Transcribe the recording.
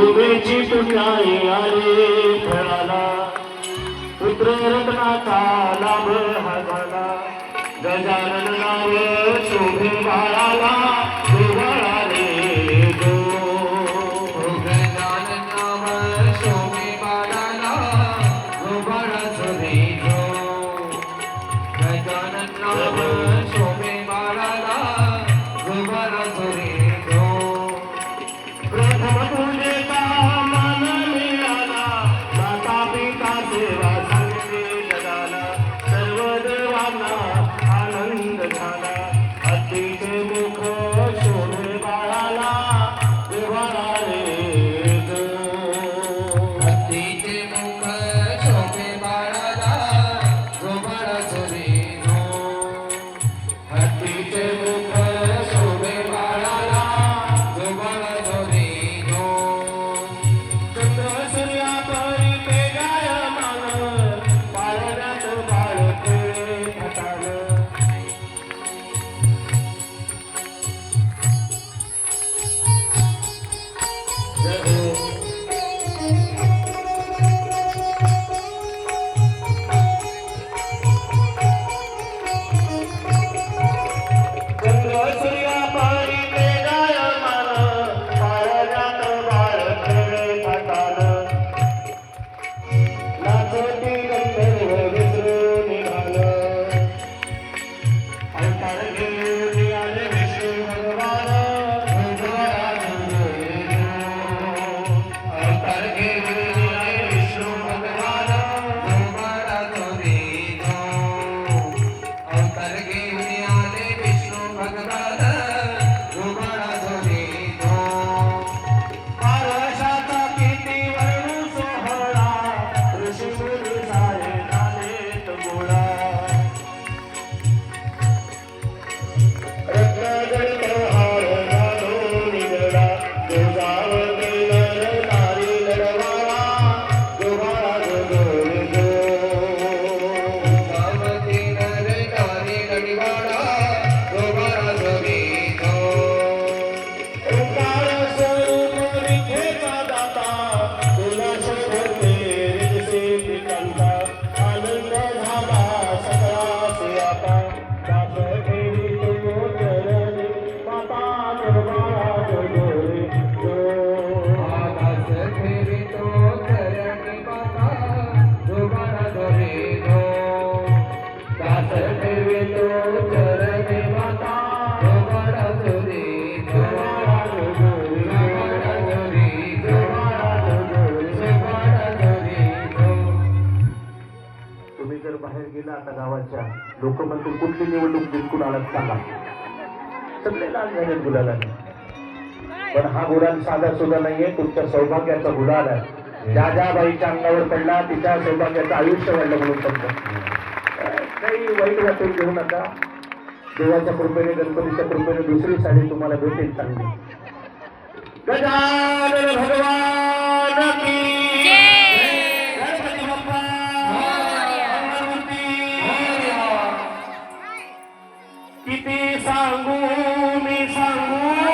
उभेची पुण्याई आले फळाला. पुत्र रत्नाचा लाभ हा झाला गजानन नाव शोभे बाळाला देवाळा रे गो गजानन नाम शोभे बाळाला गजानन देवा सेवा जगाला सर्व देवांना आनंद झाला. अतिशय आता गावाच्या लोक म्हणतील कुठली निवडणूक जिंकून आलात सांगा. सगळे लाल झाले गुलाला पण हा गुलाल साधा सुद्धा नाहीये तुमच्या सौभाग्याचा गुलाल आहे. ज्या ज्या बाईच्या अंगावर पडला तिच्या सौभाग्याचं आयुष्य वाढलं म्हणून समजा. काही वाईट वाटून घेऊ नका. देवाच्या कृपेने गणपतीच्या कृपेने दुसरी साडी तुम्हाला भेटेल चांगली. गजानन भगवान! किती